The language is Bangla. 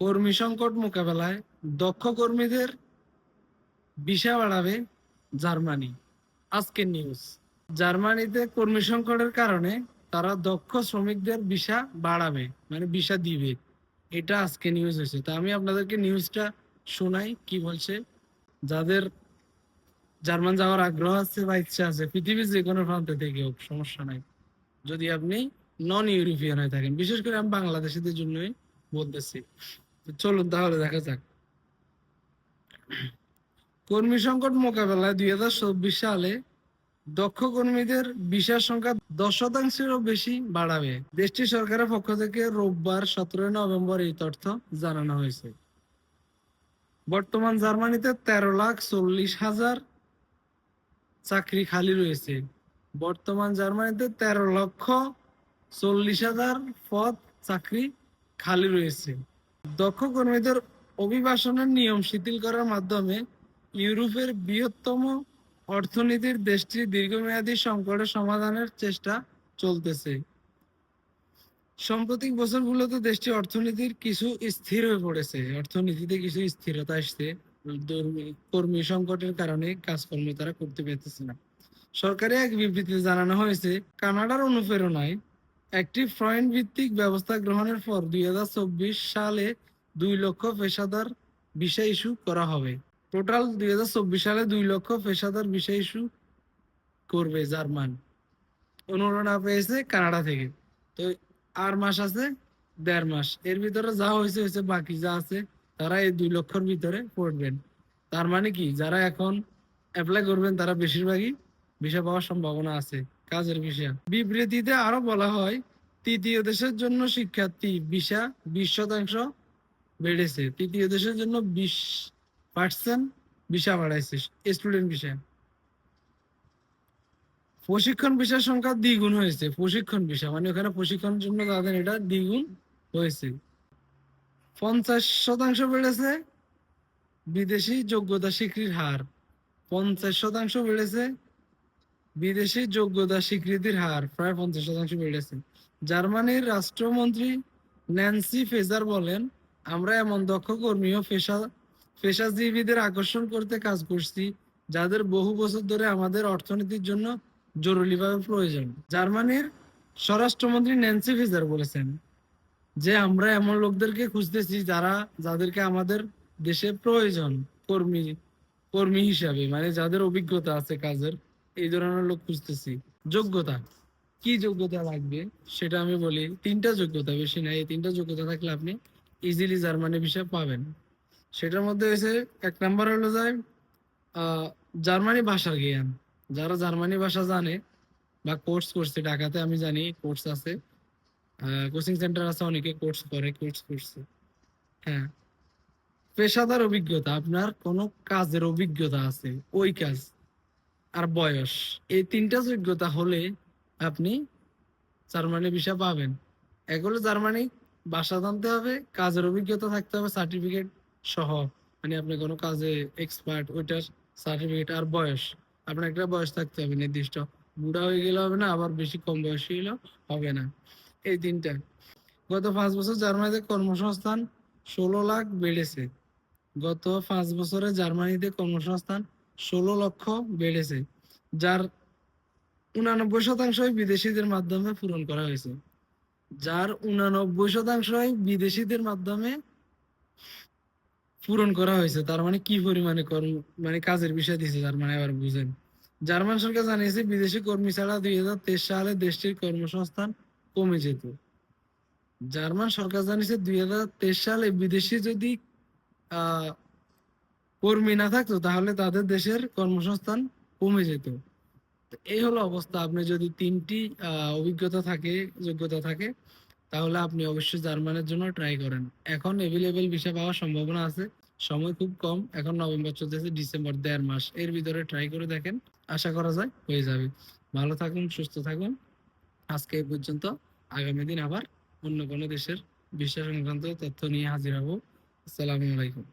কর্মী সংকট মোকাবেলায় দক্ষ কর্মীদের বিষা বাড়াবে জার্মানি। আজকের নিউজ জার্মানিতে কর্মী সংকটের কারণে তারা দক্ষ শ্রমিকদের ভিসা বাড়াবে মানে ভিসা দিবে। এটা আজকে নিউজ হয়েছে। তা আমি আপনাদেরকে নিউজটা শোনাই কি বলছে। যাদের জার্মান যাওয়ার আগ্রহ আছে বা ইচ্ছা আছে, পৃথিবীর যে কোনো প্রান্ত থেকে হোক, সমস্যা নাই। যদি আপনি নন ইউরোপিয়ান হয়ে থাকেন, বিশেষ করে আমি বাংলাদেশিদের জন্যই বলতেছি। চলুন তাহলে দেখা যাক। কর্মী সংকট মোকাবেলায় দুই হাজার চব্বিশ সালে দক্ষ কর্মীদের বিশার সংখ্যা দশ শতাংশেরও বেশি বাড়াবে। দেশটির সরকারের পক্ষ থেকে রোববার সতেরোই নভেম্বর এই তথ্য জানানো হয়েছে। বর্তমান জার্মানিতে তেরো লাখ চল্লিশ হাজার চাকরি খালি রয়েছে। বর্তমান জার্মানিতে তেরো লক্ষ চল্লিশ হাজার পদ চাকরি খালি রয়েছে। দক্ষ কর্মীদের অভিবাসনের নিয়ম শিথিল করার মাধ্যমে ইউরোপের বৃহত্তম অর্থনীতির দেশটির দীর্ঘমেয়াদী সংকটের সমাধানের চেষ্টা চলতেছে। সাম্প্রতিক বছরগুলোতে দেশটির অর্থনীতির কিছু স্থির হয়ে পড়েছে। অর্থনীতিতে কিছু স্থিরতা আসছে কর্মী সংকটের কারণে কাজকর্ম তারা করতে পেরেছে না। সরকারি এক বিবৃতিতে জানানো হয়েছে, কানাডার অনুপ্রেরণায় একটি ফ্রয়েন্ট ভিত্তিক ব্যবস্থা গ্রহণের পর দুই হাজার চব্বিশ সালে দুই লক্ষ পেশাদার ভিসা ইস্যু করা হবে। টোটাল দুই হাজার চব্বিশ সালে দুই লক্ষ পেশাদার ভিসা ইস্যু করবে জার্মান। অনুপ্রেরণা পেয়েছে কানাডা থেকে। তো আর মাস আছে? দেড় মাস। এর ভিতরে যা হয়েছে হয়েছে, বাকি যা আছে, তারা এই দুই লক্ষর ভিতরে পড়বেন। তার মানে কি? যারা এখন অ্যাপ্লাই করবেন, তারা বেশিরভাগই ভিসা পাওয়ার সম্ভাবনা আছে। কাজের ভিসা বিবৃতিতে আরও বলা হয়, তৃতীয় দেশের জন্য শিক্ষার্থী ভিসা বিশ শতাংশ বেড়েছে। তৃতীয় দেশের জন্য বিশ পার্সেন্ট ভিসা বাড়াইছে স্টুডেন্ট ভিসা প্রশিক্ষণ ভিসার সংখ্যা দ্বিগুণ হয়েছে। প্রশিক্ষণ ভিসা মানে ওখানে প্রশিক্ষণের জন্য তাদের এটা দ্বিগুণ হয়েছে। পঞ্চাশ শতাংশ বেড়েছে বিদেশি যোগ্যতা স্বীকৃতির হার। পঞ্চাশ শতাংশ বেড়েছে বিদেশি যোগ্যতা স্বীকৃতির হার প্রায় পঞ্চাশ শতাংশ বেড়েছে। জার্মানির রাষ্ট্রমন্ত্রী ন্যান্সি ফেজার বলেন, আমরা এমন দক্ষ, কর্মী ও পেশা, পেশাজীবীদের আকর্ষণ করতে কাজ করছি, যাদের বহু বছর ধরে আমাদের অর্থনীতির জন্য জরুরিভাবে প্রয়োজন। জার্মানির স্বরাষ্ট্রমন্ত্রী ন্যান্সি ফেজার বলেছেন, যে আমরা এমন লোকদেরকে খুঁজতেছি যারা, যাদেরকে আমাদের দেশে প্রয়োজন কর্মী কর্মী হিসাবে মানে যাদের অভিজ্ঞতা আছে কাজের এই ধরনের লোক খুঁজতেছি। যোগ্যতা। কি যোগ্যতা লাগবে? সেটা আমি বলি, তিনটা যোগ্যতা, বেশি না, এই তিনটা যোগ্যতা থাকলে আপনি ইজিলি জার্মানি ভিসা পাবেন। সেটার মধ্যে হয়েছে এক নাম্বার হলো যায় জার্মানি ভাষার জ্ঞান। যারা জার্মানি ভাষা জানে বা কোর্স করছে, ঢাকাতে আমি জানি কোর্স আছে। কোচিং সেন্টার আছে, অনেকে কোর্স করে কোর্স করছে। হ্যাঁ। পেশাদার অভিজ্ঞতা, আপনার কোনো কাজের অভিজ্ঞতা আছে, ওই কাজ। আর বয়স। এই তিনটা যোগ্যতা হলে আপনি জার্মানি ভিসা পাবেন। এগুলো জার্মানি, বাসা জানতে হবে, কাজের অভিজ্ঞতা থাকতে হবে সার্টিফিকেট সহ। মানে আপনি কোনো কাজে এক্সপার্ট ওইটার সার্টিফিকেট আর বয়স। আপনার একটা বয়স থাকতে হবে নির্দিষ্ট। বুড়া হয়ে গেলে হবে না, আবার বেশি কম বয়সী হলেও হবে না। এই তিনটা। গত পাঁচ বছর জার্মানিতে কর্মসংস্থান ষোলো লাখ বেড়েছে। গত পাঁচ বছরে জার্মানিতে কর্মসংস্থান ষোলো লক্ষ বেড়েছে, যার উনানব্বই শতাংশই বিদেশিদের মাধ্যমে পূরণ করা হয়েছে। যার উনানব্বই শতাংশই বিদেশিদের মাধ্যমে পূরণ করা হয়েছে, তার মানে কি পরিমাণে কর্ম মানে কাজের বিষয় দিয়েছে, তার মানে আবার বুঝেন। জার্মান সরকার জানিয়েছে, বিদেশি কর্মী ছাড়া দুই হাজার তেইশ সালে দেশটির কর্মসংস্থান কমে যেত। জার্মান সরকার জানিয়েছে, দুই হাজার তেইশ সালে বিদেশি যদি, আহ কর্মী না থাকতো, তাহলে তাদের দেশের কর্মসংস্থান কমে যেত। এই হলো অবস্থা। আপনি যদি তিনটি অভিজ্ঞতা থাকে, যোগ্যতা থাকে, তাহলে আপনি অবশ্যই জার্মানের জন্য ট্রাই করেন। এখন এভেলেবেল ভিসা পাওয়ার সম্ভাবনা আছে। সময় খুব কম। এখন নভেম্বর চলতেছে, ডিসেম্বর দেড় মাস। এর ভিতরে ট্রাই করে দেখেন, আশা করা যায় হয়ে যাবে। ভালো থাকুন, সুস্থ থাকুন। আজকে এই পর্যন্ত। আগামী দিন আবার অন্য কোনো দেশের ভিসা সংক্রান্ত তথ্য নিয়ে হাজির হব। আসসালামু আলাইকুম।